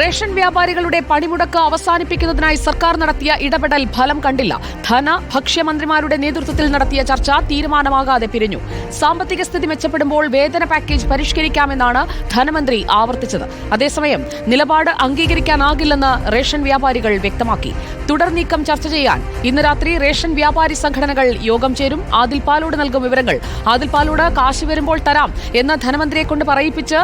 Ration വ്യാപാരികളുടെ പണിമുടക്ക് അവസാനിപ്പിക്കുന്നതിനായി സർക്കാർ നടത്തിയ ഇടപെടൽ ഫലം കണ്ടില്ല. ധന ഭക്ഷ്യമന്ത്രിമാരുടെ നേതൃത്വത്തിൽ നടത്തിയ ചർച്ച തീരുമാനമാകാതെ പിരിഞ്ഞു. സാമ്പത്തിക സ്ഥിതി മെച്ചപ്പെടുമ്പോൾ വേതന പാക്കേജ് പരിഷ്കരിക്കാമെന്നാണ് ധനമന്ത്രി ആവർത്തിച്ചത്. അതേസമയം നിലപാട് അംഗീകരിക്കാനാകില്ലെന്ന് റേഷൻ വ്യാപാരികൾ വ്യക്തമാക്കി. തുടർ നീക്കം ചർച്ച ചെയ്യാൻ ഇന്ന് രാത്രി റേഷൻ വ്യാപാരി സംഘടനകൾ യോഗം ചേരും. ആദിൽ പാലോട് നൽകും വിവരങ്ങൾ. ആദിൽ പാലോട് കാശ് വരുമ്പോൾ തരാം എന്ന് ധനമന്ത്രിയെ കൊണ്ട് പറയിപ്പിച്ച്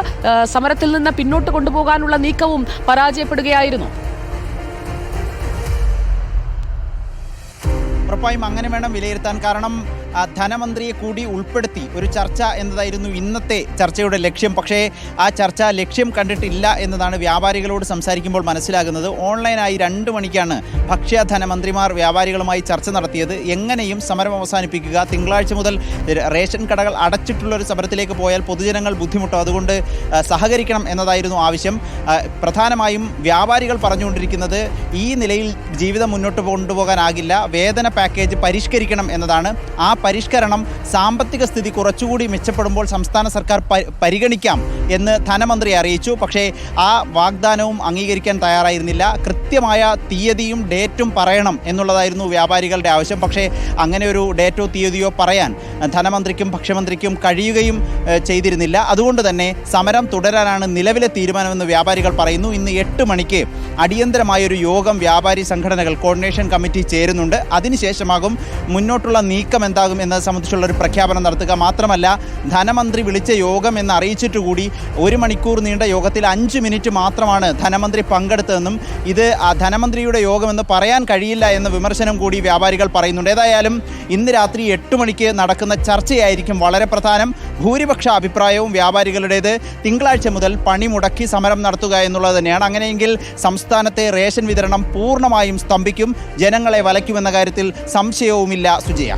സമരത്തിൽ നിന്ന് പിന്നോട്ട് കൊണ്ടുപോകാനുള്ള നീക്കവും പരാജയപ്പെടുകയായിരുന്നു. ഉറപ്പായും അങ്ങനെ വേണം വിലയിരുത്താൻ. കാരണം ധനമന്ത്രിയെ കൂടി ഉൾപ്പെടുത്തി ഒരു ചർച്ച എന്നതായിരുന്നു ഇന്നത്തെ ചർച്ചയുടെ ലക്ഷ്യം. പക്ഷേ ആ ചർച്ച ലക്ഷ്യം കണ്ടിട്ടില്ല എന്നതാണ് വ്യാപാരികളോട് സംസാരിക്കുമ്പോൾ മനസ്സിലാകുന്നത്. ഓൺലൈനായി രണ്ട് മണിക്കാണ് ഭക്ഷ്യ ധനമന്ത്രിമാർ വ്യാപാരികളുമായി ചർച്ച നടത്തിയത്. എങ്ങനെയും സമരം അവസാനിപ്പിക്കുക. തിങ്കളാഴ്ച മുതൽ റേഷൻ കടകൾ അടച്ചിട്ടുള്ള ഒരു സമരത്തിലേക്ക് പോയാൽ പൊതുജനങ്ങൾ ബുദ്ധിമുട്ടും. അതുകൊണ്ട് സഹകരിക്കണം എന്നതായിരുന്നു ആവശ്യം. പ്രധാനമായും വ്യാപാരികൾ പറഞ്ഞുകൊണ്ടിരിക്കുന്നത് ഈ നിലയിൽ ജീവിതം മുന്നോട്ട് കൊണ്ടുപോകാനാകില്ല. വേതന പാക്കേജ് പരിഷ്കരിക്കണം എന്നതാണ്. ആ പരിഷ്കരണം സാമ്പത്തിക സ്ഥിതി കുറച്ചുകൂടി മെച്ചപ്പെടുമ്പോൾ സംസ്ഥാന സർക്കാർ പരിഗണിക്കാം. എന്ന് ധനമന്ത്രി അറിയിച്ചു. പക്ഷേ ആ വാഗ്ദാനവും അംഗീകരിക്കാൻ തയ്യാറായിരുന്നില്ല. കൃത്യമായ തീയതിയും ഡേറ്റും പറയണം എന്നുള്ളതായിരുന്നു വ്യാപാരികളുടെ ആവശ്യം. പക്ഷേ അങ്ങനെ ഒരു ഡേറ്റോ തീയതിയോ പറയാൻ ധനമന്ത്രിക്കും ഭക്ഷ്യമന്ത്രിക്കും കഴിയുകയും ചെയ്തിരുന്നില്ല. അതുകൊണ്ട് തന്നെ സമരം തുടരാനാണ് നിലവിലെ തീരുമാനമെന്ന് വ്യാപാരികൾ പറയുന്നു. ഇന്ന് എട്ട് മണിക്ക് അടിയന്തരമായൊരു യോഗം വ്യാപാരി സംഘടനകൾ കോർഡിനേഷൻ കമ്മിറ്റി ചേരുന്നുണ്ട്. അതിനുശേഷമാകും മുന്നോട്ടുള്ള നീക്കം എന്താകും എന്നത് സംബന്ധിച്ചുള്ള ഒരു പ്രഖ്യാപനം നടത്തുക മാത്രമല്ല ധനമന്ത്രി വിളിച്ച യോഗം എന്ന് അറിയിച്ചിട്ടുകൂടി ഒരു മണിക്കൂർ നീണ്ട യോഗത്തിൽ അഞ്ച് മിനിറ്റ് മാത്രമാണ് ധനമന്ത്രി പങ്കെടുത്തതെന്നും ഇത് ധനമന്ത്രിയുടെ യോഗമെന്ന് പറയാൻ കഴിയില്ല എന്ന വിമർശനം കൂടി വ്യാപാരികൾ പറയുന്നുണ്ട്. ഏതായാലും ഇന്ന് രാത്രി എട്ട് മണിക്ക് നടക്കുന്ന ചർച്ചയായിരിക്കും വളരെ പ്രധാനം. ഭൂരിപക്ഷ അഭിപ്രായവും വ്യാപാരികളുടേത്. തിങ്കളാഴ്ച മുതൽ പണി മുടക്കി സമരം നടത്തുക എന്നുള്ളത് തന്നെയാണ്. അങ്ങനെയെങ്കിൽ സംസ്ഥാനത്തെ റേഷൻ വിതരണം പൂർണമായും സ്തംഭിക്കും. ജനങ്ങളെ വലയ്ക്കുമെന്ന കാര്യത്തിൽ സംശയവുമില്ല സുജയ.